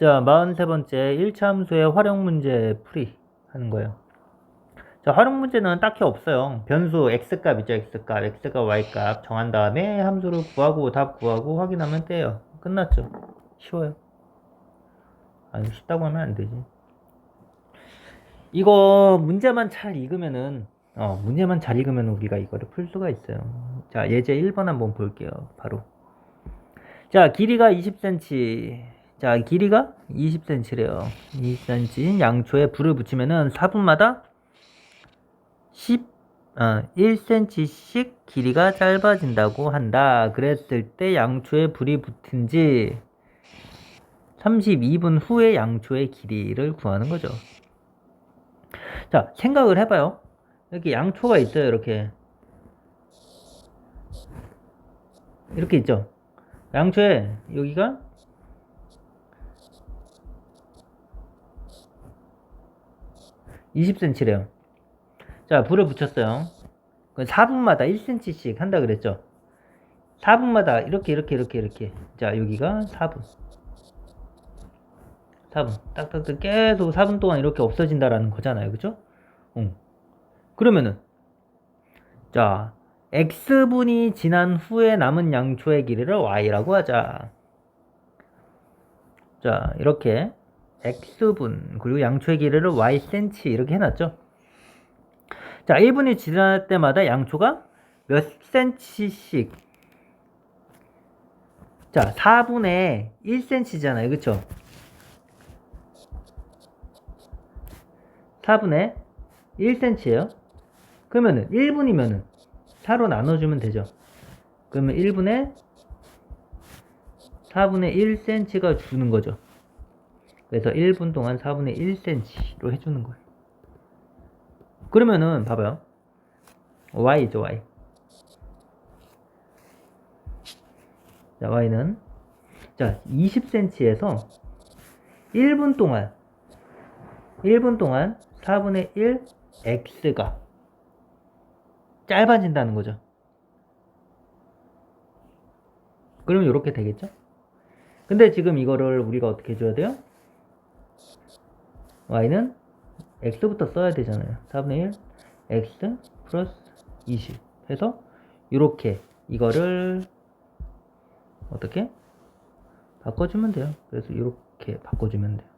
자, 43번째 1차 함수의 활용 문제 풀이 하는 거예요. 자, 활용 문제는 딱히 없어요. 변수 x값이죠, x값. x값, y값 정한 다음에 함수를 구하고 답 구하고 확인하면 돼요. 끝났죠. 쉬워요. 아니, 쉽다고 하면 안 되지. 이거 문제만 잘 읽으면은 어, 문제만 잘 읽으면 우리가 이거를 풀 수가 있어요. 자, 예제 1번 한번 볼게요. 바로. 자, 길이가 20cm. 자, 길이가 20cm래요. 20cm 양초에 불을 붙이면은 4분마다 10, 어, 1cm씩 길이가 짧아진다고 한다. 그랬을 때 양초에 불이 붙은 지 32분 후에 양초의 길이를 구하는 거죠. 자, 생각을 해봐요. 이렇게 양초가 있어요, 이렇게. 이렇게 있죠. 양초에 여기가 (20cm래요) 자 불을 붙였어요. 4분마다 1cm씩 한다 그랬죠? 4분마다 이렇게 이렇게 이렇게 이렇게. 자 여기가 4분. 4분. 딱딱딱 계속 4분 동안 이렇게 없어진다라는 거잖아요. 그죠 응. 그러면은 자 x분이 지난 후에 남은 양초의 길이를 y라고 하자. 자, 이렇게 x분 그리고 양초의 길이를 ycm 이렇게 해놨죠. 자, 1분이 지날 때마다 양초가 몇 cm씩 자, 4분의 1cm잖아요. 그쵸? 4분의 1cm예요. 그러면은 1분이면은 4로 나눠주면 되죠. 그러면 1분의 4분의 1cm가 주는 거죠. 그래서 1분 동안 4분의 1cm로 해주는 거예요. 그러면은 봐봐요. y죠 y. 자 y는 자 20cm에서 1분 동안 1분 동안 4분의 1 x가 짧아진다는 거죠. 그러면 이렇게 되겠죠? 근데 지금 이거를 우리가 어떻게 해줘야 돼요? Y는 x부터 써야 되잖아요. 4분의 1 x 플러스 20 해서 이렇게 이거를 어떻게 바꿔주면 돼요. 그래서 이렇게 바꿔주면 돼요.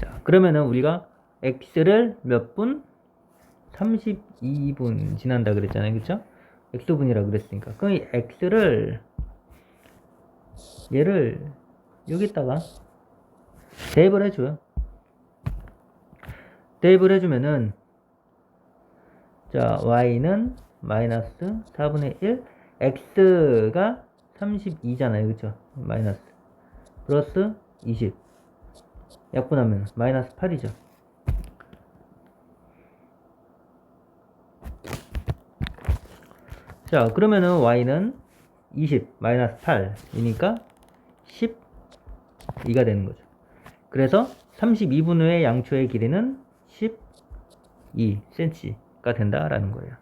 자, 그러면은 우리가 x를 몇 분? 32분 지난다 그랬잖아요. 그쵸? x분이라 그랬으니까. 그럼 이 x를 얘를 여기다가 대입을 해줘요. 대입을 해주면은 자 y는 마이너스 4분의 1 x가 32잖아요. 그쵸? 마이너스 플러스 20 약분하면 마이너스 8이죠. 자, 그러면은 y는 20 마이너스 8이니까 12가 되는 거죠. 그래서 32분 후에 양초의 길이는 12cm가 된다라는 거예요.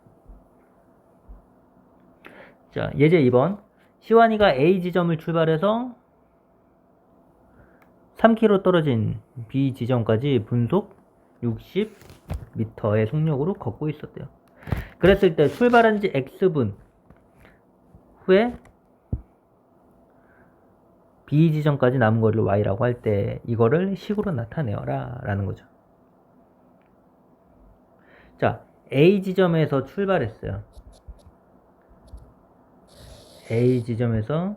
자, 예제 2번. 시완이가 A 지점을 출발해서 3km 떨어진 B 지점까지 분속 60m의 속력으로 걷고 있었대요. 그랬을 때 출발한 지 X분 후에 B 지점까지 남은 거리를 Y라고 할 때 이거를 식으로 나타내어라 라는 거죠. 자, A 지점에서 출발했어요. A 지점에서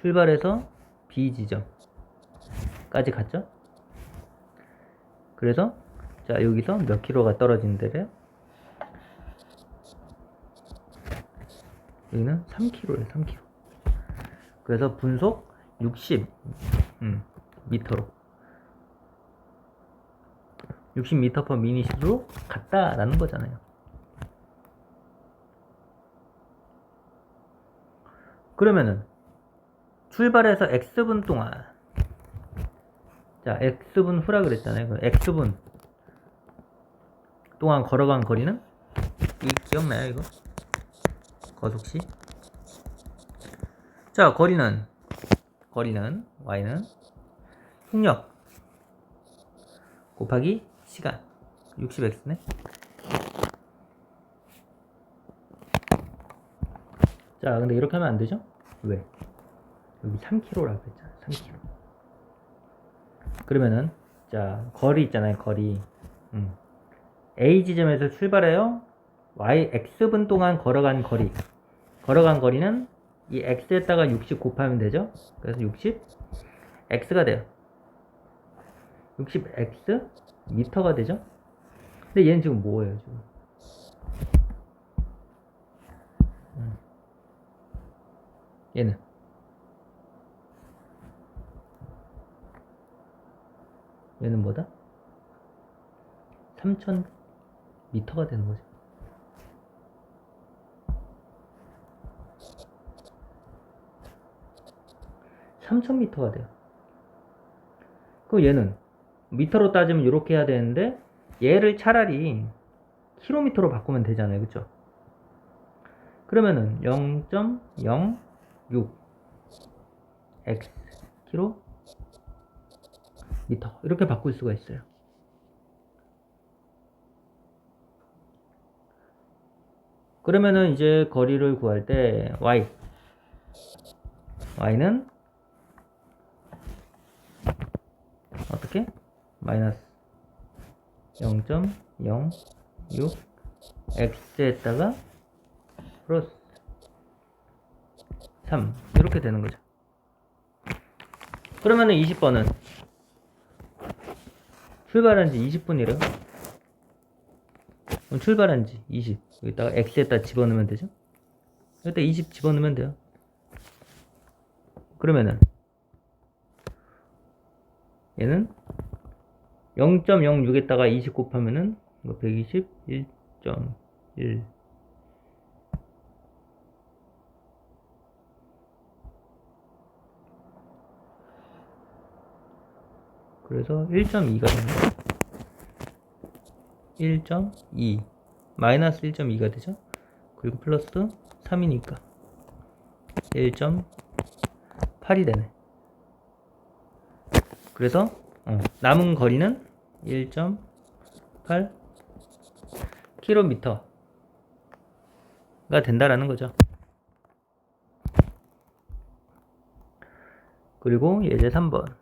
출발해서 B 지점까지 갔죠? 그래서 자 여기서 몇 킬로가 떨어진 데래요? 여기는 3kg예요, 3kg. 그래서 분속 60 음, 미터로 60m per 미니시로 갔다라는 거잖아요. 그러면은 출발해서 x분 동안 자 x분 후라 그랬잖아요. 그 x분 동안 걸어간 거리는 이 기억나요 이거? 거속시 자 거리는 거리는 y는 속력 곱하기 시간 60x네. 자, 근데 이렇게 하면 안 되죠? 왜? 여기 3km라고 했잖아. 3km. 그러면은 자, 거리 있잖아요. 거리. 음. A 지점에서 출발해요. y x분 동안 걸어간 거리. 걸어간 거리는 이 x에다가 60 곱하면 되죠? 그래서 60 x가 돼요. 60x 미터가 되죠? 근데 얘는 지금 뭐예요, 지금? 음. 얘는 얘는 뭐다? 3000 미터가 되는 거죠. 삼천 미터가 돼요. 그럼 얘는 미터로 따지면 이렇게 해야 되는데 얘를 차라리 킬로미터로 바꾸면 되잖아요. 그쵸? 그러면은 0.06 x 킬로 미터 이렇게 바꿀 수가 있어요. 그러면은 이제 거리를 구할 때 y y는 어떻게? 마이너스 0.06 x에다가 플러스 3 이렇게 되는 거죠. 그러면은 20번은 출발한 지 20분이래요. 그럼 출발한 지 20. 여기다가 x에다 집어넣으면 되죠? 여기다 20 집어넣으면 돼요. 그러면은 얘는 0.06에다가 20 곱하면은 이거 121.1 그래서 1.2가 되는 거예요. 1.2 마이너스 1.2가 되죠? 그리고 플러스 3이니까 1.8이 되네. 그래서 어, 남은 거리는 1.8 킬로미터가 된다라는 거죠. 그리고 예제 3번.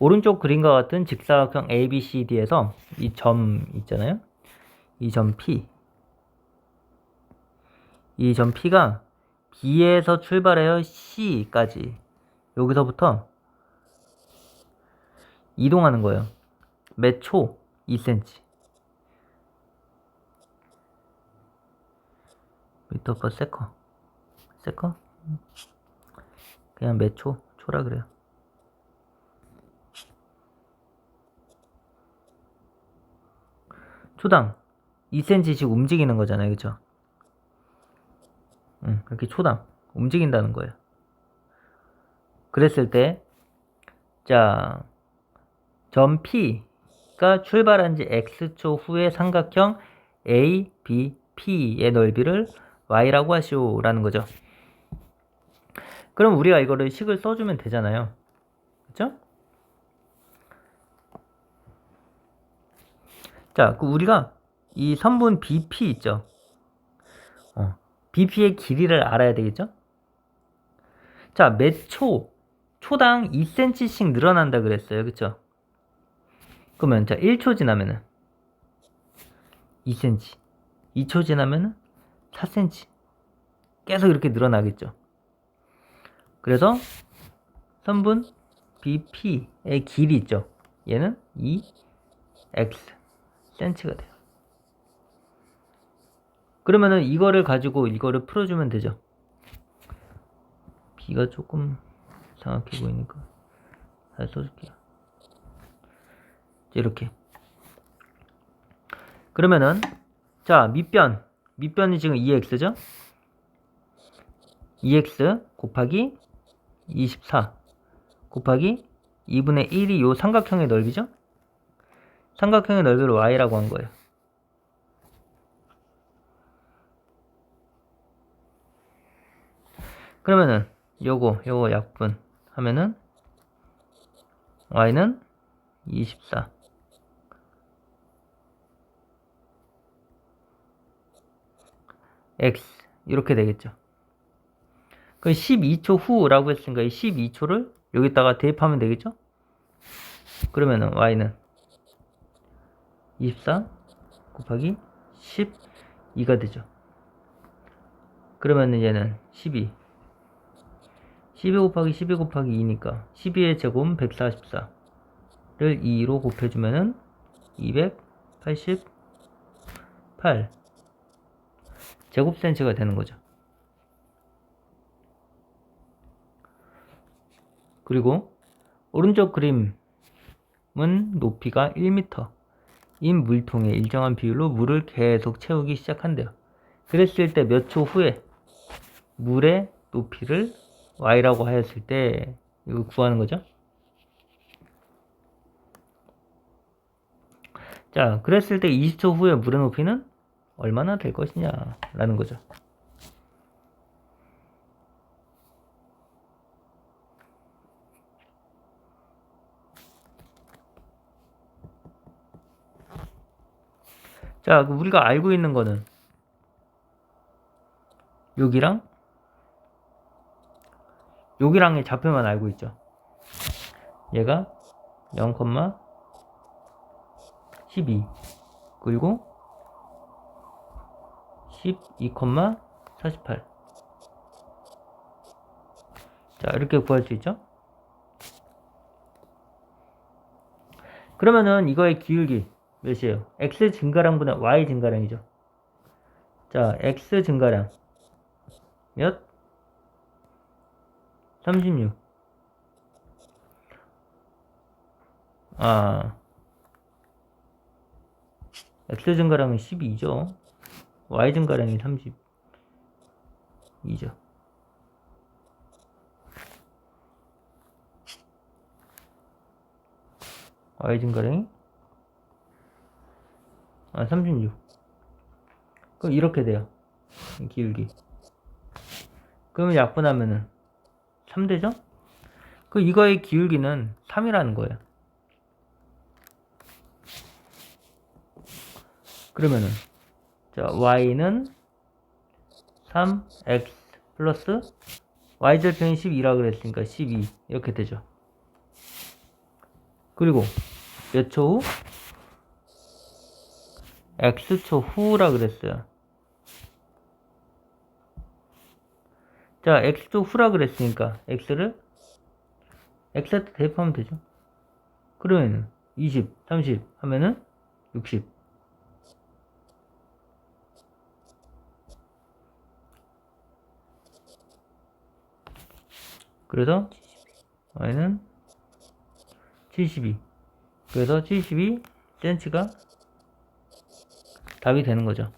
오른쪽 그림과 같은 직사각형 ABCD에서 이 점 있잖아요. 이 점 P. 이 점 P가 B에서 출발해요 C까지. 여기서부터 이동하는 거예요. 몇 초? 2cm. 미터 퍼 세커. 세커? 그냥 몇 초? 초라 그래요. 초당 2cm씩 움직이는 거잖아요. 그쵸? 응, 그렇게 초당 움직인다는 거예요. 그랬을 때, 자, 점 P가 출발한 지 X초 후의 삼각형 A, B, P의 넓이를 Y라고 하시오 라는 거죠. 그럼 우리가 이거를 식을 써주면 되잖아요. 그쵸? 자, 그 우리가 이 선분 BP 있죠? 어, BP의 길이를 알아야 되겠죠? 자, 몇 초, 초당 2cm씩 늘어난다 그랬어요. 그쵸? 그러면 자 1초 지나면은 2cm 2초 지나면은 4cm 계속 이렇게 늘어나겠죠. 그래서 선분 BP의 길이 있죠. 얘는 2x cm가 돼요. 그러면은 이거를 가지고 이거를 풀어주면 되죠. B가 조금 이상하게 보이니까 잘 써줄게요 이렇게. 그러면은 자 밑변 밑변이 지금 2x죠? 2x 곱하기 24 곱하기 2분의 1이 요 삼각형의 넓이죠? 삼각형의 넓이를 y라고 한 거예요. 그러면은 요거 요거 약분 하면은 y는 24 x 이렇게 되겠죠. 그 12초 후라고 했으니까 이 12초를 여기다가 대입하면 되겠죠? 그러면은 y는 24 곱하기 12가 되죠. 그러면은 얘는 12 12 곱하기 12 곱하기 2니까 12의 제곱은 144를 2로 곱해주면은 288 제곱센치가 되는 거죠. 그리고 오른쪽 그림은 높이가 1m 인 물통에 일정한 비율로 물을 계속 채우기 시작한대요. 그랬을 때 몇 초 후에 물의 높이를 y라고 하였을 때 이거 구하는 거죠. 자, 그랬을 때 20초 후에 물의 높이는 얼마나 될 것이냐라는 거죠. 자, 그 우리가 알고 있는 거는 여기랑 여기랑의 좌표만 알고 있죠. 얘가 0,12 그리고 12,48 자, 이렇게 구할 수 있죠. 그러면은 이거의 기울기 몇이에요? x 증가량보다 y 증가량이죠. 자, x 증가량 몇? 36. 아, x 증가량은 12죠. Y 증가량이 32죠. y 증가량이 아, 36. 그럼 이렇게 돼요. 이 기울기. 그러면 약분하면은 3 되죠? 그 이거의 기울기는 3이라는 거예요. 그러면은 자, y는 3x 플러스 y절편이 12라 그랬으니까 12 이렇게 되죠. 그리고 몇 초 후? x초 후라 그랬어요. 자, x초 후라 그랬으니까 x를 x한테 대입하면 되죠. 그러면 20, 30 하면은 60. 그래서 y는 72. 그래서 72cm가 답이 되는 거죠.